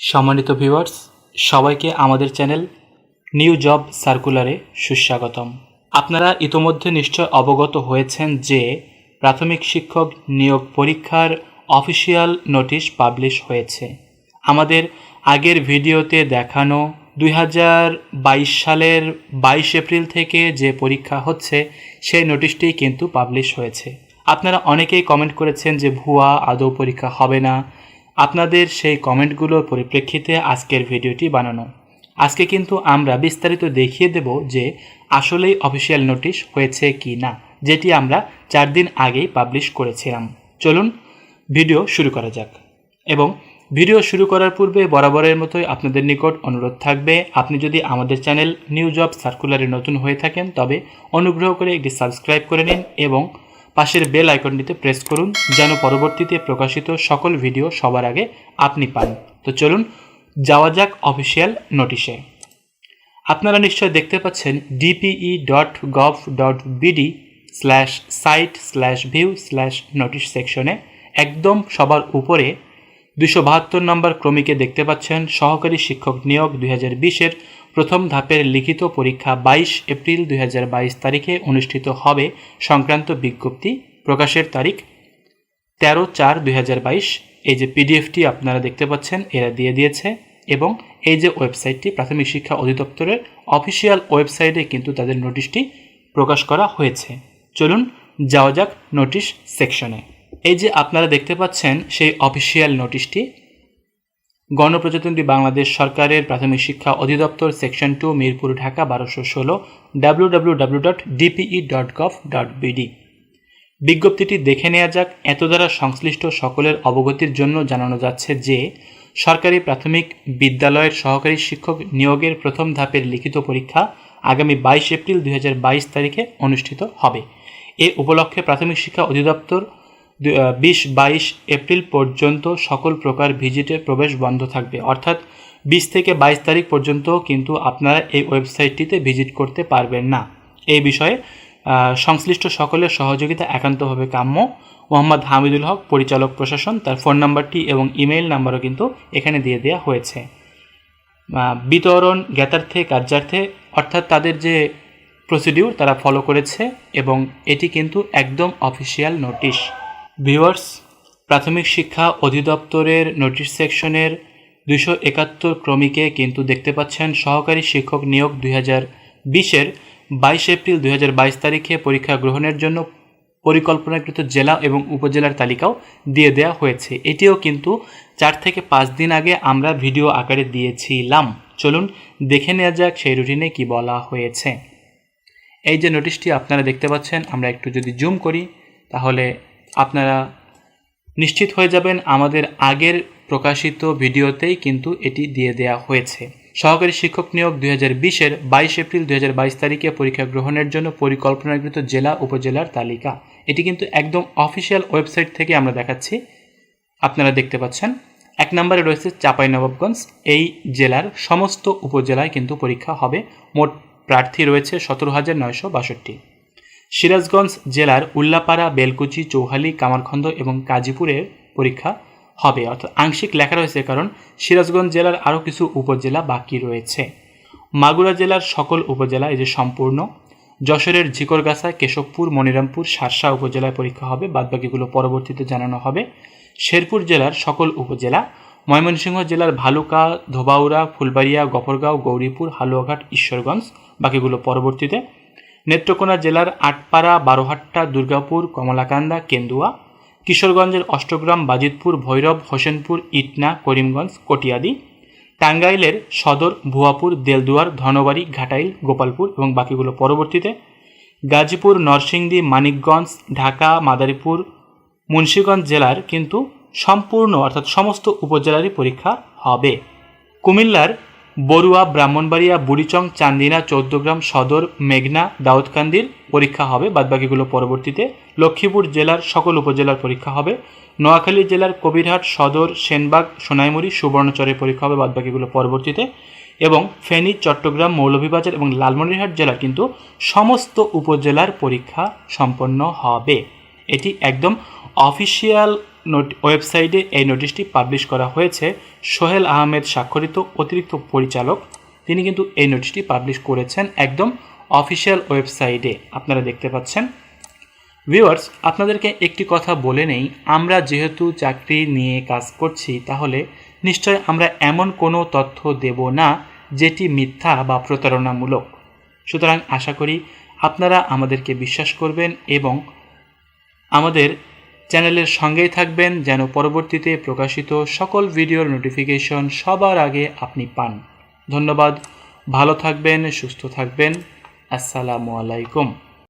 সম্মানিত ভিউয়ার্স সবাইকে আমাদের চ্যানেল নিউ জব সার্কুলারে সুস্বাগতম। আপনারা ইতোমধ্যে নিশ্চয় অবগত হয়েছেন যে প্রাথমিক শিক্ষক নিয়োগ পরীক্ষার অফিসিয়াল নোটিশ পাবলিশ হয়েছে। আমাদের আগের ভিডিওতে দেখানো দুই হাজার বাইশ সালের বাইশ এপ্রিল থেকে যে পরীক্ষা হচ্ছে, সেই নোটিশটি কিন্তু পাবলিশ হয়েছে। আপনারা অনেকেই কমেন্ট করেছেন যে ভুয়া, আদৌ পরীক্ষা হবে না। আপনাদের সেই কমেন্টগুলোর পরিপ্রেক্ষিতে আজকের ভিডিওটি বানানো। আজকে কিন্তু আমরা বিস্তারিত দেখিয়ে দেব যে আসলেই অফিসিয়াল নোটিশ হয়েছে কি না, যেটি আমরা চার দিন আগেই পাবলিশ করেছিলাম। চলুন ভিডিও শুরু করা যাক। এবং ভিডিও শুরু করার পূর্বে বরাবরের মতোই আপনাদের নিকট অনুরোধ থাকবে, আপনি যদি আমাদের চ্যানেল নিউ জব সার্কুলারে নতুন হয়ে থাকেন, তবে অনুগ্রহ করে একটি সাবস্ক্রাইব করে নিন এবং পাশের বেল আইকনটিতে প্রেস করুন যেন পরবর্তীতে প্রকাশিত সকল ভিডিও সবার আগে আপনি পান। তো চলুন, যাওয়া যাক অফিসিয়াল নোটিশে আপনারা নিশ্চয় দেখতে পাচ্ছেন DPE dot gov dot BD slash site slash view slash notice সেকশনে একদম সবার উপরে দুশো বাহাত্তর নম্বর ক্রমিকে দেখতে পাচ্ছেন সহকারী শিক্ষক নিয়োগ দুই হাজার বিশের প্রথম ধাপের লিখিত পরীক্ষা বাইশ এপ্রিল দুই হাজার বাইশ তারিখে অনুষ্ঠিত হবে সংক্রান্ত বিজ্ঞপ্তি প্রকাশের তারিখ তেরো চার দুই এই যে পিডিএফটি আপনারা দেখতে পাচ্ছেন, এরা দিয়ে দিয়েছে এবং এই যে ওয়েবসাইটটি প্রাথমিক শিক্ষা অধিদপ্তরের অফিসিয়াল ওয়েবসাইটে কিন্তু তাদের নোটিশটি প্রকাশ করা হয়েছে। চলুন যাওয়া যাক নোটিশ সেকশনে। এই যে আপনারা দেখতে পাচ্ছেন সেই অফিসিয়াল নোটিশটি গণপ্রজাতন্ত্রী বাংলাদেশ সরকারের প্রাথমিক শিক্ষা অধিদপ্তর সেকশন টু মিরপুর, ঢাকা, বারোশো ষোলো W W W dot DPE dot gov dot BD বিজ্ঞপ্তিটি দেখে নেওয়া যাক, এত দ্বারা সংশ্লিষ্ট সকলের অবগতির জন্য জানানো যাচ্ছে যে, সরকারি প্রাথমিক বিদ্যালয়ের সহকারী শিক্ষক নিয়োগের প্রথম ধাপের লিখিত পরীক্ষা আগামী বাইশ এপ্রিল দুই হাজার বাইশ তারিখে অনুষ্ঠিত হবে। এ উপলক্ষে প্রাথমিক শিক্ষা অধিদপ্তর বিশ বাইশ এপ্রিল পর্যন্ত সকল প্রকার ভিজিটে প্রবেশ বন্ধ থাকবে। অর্থাৎ বিশ থেকে বাইশ তারিখ পর্যন্ত কিন্তু আপনারা এই ওয়েবসাইটটিতে ভিজিট করতে পারবেন না। এই বিষয়ে সংশ্লিষ্ট সকলের সহযোগিতা একান্তভাবে কাম্য। মোহাম্মদ হামিদুল হক, পরিচালক প্রশাসন, তার ফোন নাম্বারটি এবং ইমেইল নাম্বারও কিন্তু এখানে দিয়ে দেওয়া হয়েছে। বিতরণ জ্ঞাতার্থে, কার্যার্থে, অর্থাৎ তাদের যে প্রসিডিউর তারা ফলো করেছে এবং এটি কিন্তু একদম অফিসিয়াল নোটিশ। ভিউয়ার্স, প্রাথমিক শিক্ষা অধিদপ্তরের নোটিশ সেকশনের দুশো একাত্তর ক্রমিকে কিন্তু দেখতে পাচ্ছেন সহকারী শিক্ষক নিয়োগ দুই হাজার বিশের বাইশ এপ্রিল দুই হাজার বাইশ তারিখে পরীক্ষা গ্রহণের জন্য পরিকল্পনাকৃত জেলা এবং উপজেলার তালিকাও দিয়ে দেওয়া হয়েছে। এটিও কিন্তু চার থেকে পাঁচ দিন আগে আমরা ভিডিও আকারে দিয়েছিলাম। চলুন দেখে নেওয়া যাক সেই রুটিনে কি বলা হয়েছে। এই যে নোটিশটি আপনারা দেখতে পাচ্ছেন, আমরা একটু যদি জুম করি, তাহলে আপনারা নিশ্চিত হয়ে যাবেন আমাদের আগের প্রকাশিত ভিডিওতেই কিন্তু এটি দিয়ে দেওয়া হয়েছে। সহকারী শিক্ষক নিয়োগ দুই হাজার বিশের বাইশ এপ্রিল দুই হাজার বাইশ তারিখে পরীক্ষা গ্রহণের জন্য পরিকল্পনাকৃত জেলা, উপজেলার তালিকা। এটি কিন্তু একদম অফিসিয়াল ওয়েবসাইট থেকে আমরা দেখাচ্ছি। আপনারা দেখতে পাচ্ছেন, এক নম্বরে রয়েছে চাঁপাইনবাবগঞ্জ। এই জেলার সমস্ত উপজেলায় কিন্তু পরীক্ষা হবে। মোট প্রার্থী রয়েছে সতেরো হাজার নয়শো বাষট্টি। সিরাজগঞ্জ জেলার উল্লাপাড়া, বেলকুচি, চৌহালি, কামারখন্দ এবং কাজীপুরের পরীক্ষা হবে। অর্থাৎ আংশিক লেখা রয়েছে কারণ সিরাজগঞ্জ জেলার আরও কিছু উপজেলা বাকি রয়েছে। মাগুরা জেলার সকল উপজেলা এই যে সম্পূর্ণ। যশোরের ঝিকরগাছা, কেশবপুর, মনিরামপুর শার্শা উপজেলায় পরীক্ষা হবে, বাদবাকিগুলো পরবর্তীতে জানানো হবে। শেরপুর জেলার সকল উপজেলা, ময়মনসিংহ জেলার ভালুকা, ধোবাউড়া, ফুলবাড়িয়া, গফরগাঁও, গৌরীপুর, হালুয়াঘাট, ঈশ্বরগঞ্জ, বাকিগুলো পরবর্তীতে নেত্রকোনা জেলার আটপাড়া, বারোহাট্টা, দুর্গাপুর, কমলাকান্দা, কেন্দুয়া, কিশোরগঞ্জের অষ্টগ্রাম, বাজিতপুর, ভৈরব, হোসেনপুর, ইটনা, করিমগঞ্জ, কটিয়াদি, টাঙ্গাইলের সদর, ভুয়াপুর, দেলদুয়ার, ধনবাড়ি, ঘাটাইল, গোপালপুর এবং বাকিগুলো পরবর্তীতে গাজীপুর, নরসিংদী, মানিকগঞ্জ, ঢাকা, মাদারীপুর, মুন্সীগঞ্জ জেলার কিন্তু সম্পূর্ণ অর্থাৎ সমস্ত উপজেলারই পরীক্ষা হবে। কুমিল্লার বড়ুয়া, ব্রাহ্মণবাড়িয়া, বুড়িচং, চান্দিনা, চৌদ্দগ্রাম, সদর, মেঘনা, দাউদকান্দির পরীক্ষা হবে। বাদবাকিগুলো পরবর্তীতে লক্ষ্মীপুর জেলার সকল উপজেলার পরীক্ষা হবে। নোয়াখালী জেলার কবিরহাট, সদর, সেনবাগ, সোনাইমুড়ি, সুবর্ণচরের পরীক্ষা হবে বাদবাকিগুলো পরবর্তীতে। এবং ফেনী, চট্টগ্রাম, মৌলভীবাজার এবং লালমনিরহাট জেলার কিন্তু সমস্ত উপজেলার পরীক্ষা সম্পন্ন হবে। এটি একদম অফিসিয়াল ওয়েবসাইটে এই নোটিশটি পাবলিশ করা হয়েছে। সোহেল আহমেদ স্বাক্ষরিত অতিরিক্ত পরিচালক, তিনি কিন্তু এই নোটিশটি পাবলিশ করেছেন একদম অফিসিয়াল ওয়েবসাইটে। আপনারা দেখতে পাচ্ছেন। ভিউয়ার্স, আপনাদেরকে একটি কথা বলে নেই, আমরা যেহেতু চাকরি নিয়ে কাজ করছি, তাহলে নিশ্চয় আমরা এমন কোনো তথ্য দেব না যেটি মিথ্যা বা প্রতারণামূলক। সুতরাং আশা করি আপনারা আমাদেরকে বিশ্বাস করবেন এবং আমাদের চ্যানেলের সঙ্গেই থাকবেন, যেন পরবর্তীতে প্রকাশিত সকল ভিডিওর নোটিফিকেশন সবার আগে আপনি পান। ধন্যবাদ, ভালো থাকবেন, সুস্থ থাকবেন। আসসালামু আলাইকুম।